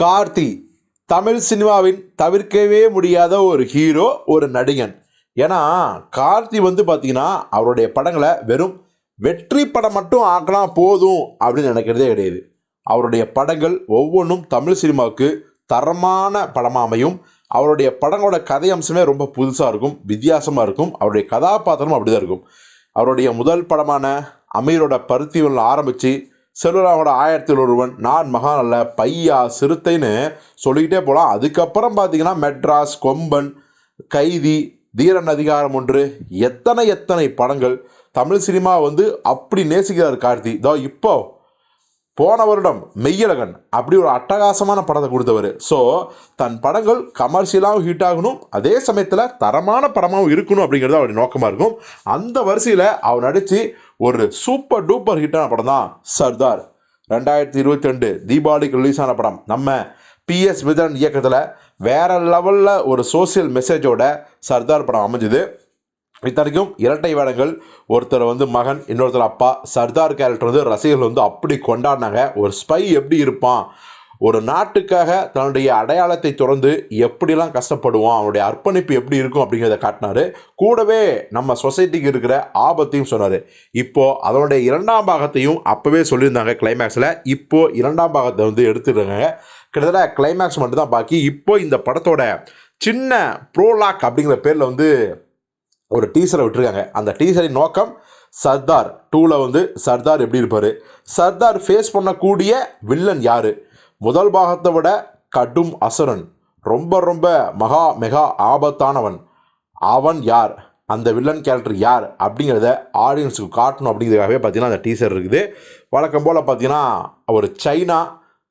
கார்த்தி தமிழ் சினிமாவின் தவிர்க்கவே முடியாத ஒரு ஹீரோ ஒரு நடிகன். ஏன்னா கார்த்தி வந்து பார்த்தீங்கன்னா அவருடைய படங்களை வெறும் வெற்றி படம் மட்டும் ஆக்கலாம் போதும் அப்படின்னு நினைக்கிறதே கிடையாது. அவருடைய படங்கள் ஒவ்வொன்றும் தமிழ் சினிமாவுக்கு தரமான படமாக அமையும். அவருடைய படங்களோட கதை அம்சமே ரொம்ப புதுசாக இருக்கும் வித்தியாசமாக இருக்கும். அவருடைய கதாபாத்திரமும் அப்படி தான் இருக்கும். அவருடைய முதல் படமான அமீரோட பருத்தியில் ஆரம்பித்து செல்வராவோட ஆயிரத்தில் ஒருவன் நான் மகான் அல்ல பையா சிறுத்தைன்னு சொல்லிக்கிட்டே போகலாம் அதுக்கப்புறம் பார்த்தீங்கன்னா மெட்ராஸ் கொம்பன் கைதி தீரன் அதிகாரம் ஒன்று எத்தனை எத்தனை படங்கள் தமிழ் சினிமா வந்து அப்படி நேசிக்கிறார் கார்த்தி. இதோ இப்போ போன வருடம் மெய்யழகன் அப்படி ஒரு அட்டகாசமான படத்தை கொடுத்தவர். ஸோ தன் படங்கள் கமர்ஷியலாகவும் ஹிட் ஆகணும் அதே சமயத்தில் தரமான படமாகவும் இருக்கணும் அப்படிங்கிறது அவருடைய நோக்கமாக இருக்கும். அந்த வரிசையில் அவர் நடித்து ஒரு சூப்பர் டூப்பர் ஹிட்டான படம் தான் சர்தார். ரெண்டாயிரத்தி இருபத்தி ரெண்டு தீபாவளிக்கு ரிலீஸ் ஆன படம். நம்ம பிஎஸ் மிதன் இயக்கத்தில் வேற லெவலில் ஒரு சோஷியல் மெசேஜோட சர்தார் படம் அமைஞ்சுது. இத்தனைக்கும் இரட்டை வேடங்கள் ஒருத்தர் வந்து மகன் இன்னொருத்தர் அப்பா. சர்தார் கேரக்டர் வந்து ரசிகர்கள் வந்து அப்படி கொண்டாடினாங்க. ஒரு ஸ்பை எப்படி இருப்பான்? ஒரு நாட்டுக்காக தன்னுடைய அடையாளத்தை திறந்து எப்படிலாம் கஷ்டப்படுவான் அவனுடைய அர்ப்பணிப்பு எப்படி இருக்கும் அப்படிங்கிறத காட்டினாரு. கூடவே நம்ம சொசைட்டிக்கு இருக்கிற ஆபத்தையும் சொன்னார். இப்போது அதனுடைய இரண்டாம் பாகத்தையும் அப்போவே சொல்லியிருந்தாங்க கிளைமேக்ஸில் இப்போ இரண்டாம் பாகத்தை வந்து எடுத்துருக்காங்க. கிட்டத்தட்ட கிளைமேக்ஸ் மட்டும்தான் பாக்கி. இப்போ இந்த படத்தோட சின்ன ப்ரோலாக் அப்படிங்கிற பேரில் வந்து ஒரு டீசரை விட்டுருக்காங்க. அந்த டீசரின் நோக்கம் சர்தார் டூவில் வந்து சர்தார் எப்படி இருப்பார்? சர்தார் ஃபேஸ் பண்ணக்கூடிய வில்லன் யார்? முதல் பாகத்தை விட கடும் அசுரன் ரொம்ப ரொம்ப மகா மெகா ஆபத்தானவன். அவன் யார்? அந்த வில்லன் கேரக்டர் யார்? அப்படிங்கிறத ஆடியன்ஸுக்கு காட்டணும் அப்படிங்கிறதுக்காகவே பார்த்தீங்கன்னா அந்த டீசர் இருக்குது. வழக்கம் போல் பார்த்தீங்கன்னா ஒரு சைனா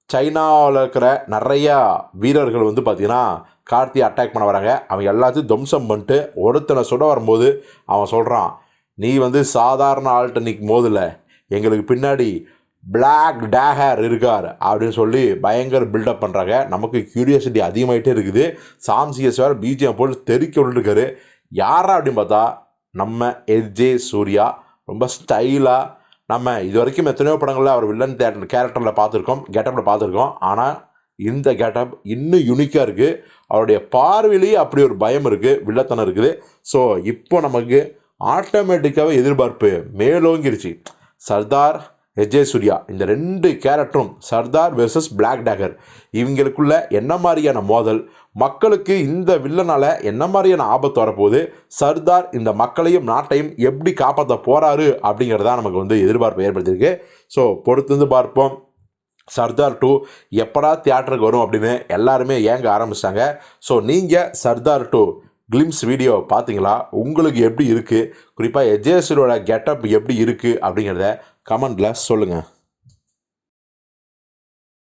சைனாவில் இருக்கிற நிறையா வீரர்கள் வந்து பார்த்தீங்கன்னா கார்த்தி அட்டாக் பண்ண வராங்க. அவன் எல்லாத்தையும் துவம்சம் பண்ணிட்டு ஒருத்தனை சுட வரும்போது அவன் சொல்கிறான் நீ வந்து சாதாரண ஆள்கிட்ட நிற்கும் போதில் எங்களுக்கு பின்னாடி பிளாக் டேஹர் இருக்கார் அப்படின்னு சொல்லி பயங்கர பில்டப் பண்ணுறாங்க நமக்கு கியூரியாசிட்டி அதிகமாகிட்டே இருக்குது. சாம் சிஎஸ் வேறு பிஜிஎம் போல் தெறிக்க விட்டுருக்காரு. யாரா அப்படின்னு பார்த்தா நம்ம எஜே சூர்யா ரொம்ப ஸ்டைலாக நம்ம இது வரைக்கும் எத்தனையோ படங்களில் அவர் வில்லன் தேட்டர் கேரக்டரில் பார்த்துருக்கோம். கெட்டப்பில் பார்த்துருக்கோம். ஆனால் இந்த கெட்டப் இன்னும் யுனிக்காக இருக்குது அவருடைய பார்வையிலேயே அப்படி ஒரு பயம் இருக்குது வில்லத்தனம் இருக்குது. ஸோ இப்போ நமக்கு ஆட்டோமேட்டிக்காகவே எதிர்பார்ப்பு மேலோங்கிருச்சு. சர்தார் எஜே சூர்யா இந்த ரெண்டு கேரக்டரும் சர்தார் வெர்சஸ் பிளாக் டேகர் இவங்களுக்குள்ள என்ன மாதிரியான மோதல்? மக்களுக்கு இந்த வில்லனால் என்ன மாதிரியான ஆபத்து வரப்போகுது? சர்தார் இந்த மக்களையும் நாட்டையும் எப்படி காப்பாற்ற போகிறாரு அப்படிங்கிறதா நமக்கு வந்து எதிர்பார்ப்பு ஏற்படுத்தியிருக்கு. ஸோ பொறுத்து வந்து பார்ப்போம். சர்தார் டூ எப்படா தியேட்டருக்கு வரும் அப்படின்னு எல்லாருமே ஏங்க ஆரம்பிச்சிட்டாங்க. ஸோ நீங்கள் சர்தார் டூ கிளிம்ஸ் வீடியோ பார்த்தீங்களா உங்களுக்கு எப்படி இருக்குது குறிப்பாக எஜேஸ்வரோட கெட்டப் எப்படி இருக்குது அப்படிங்கிறத கமெண்டில் சொல்லுங்கள்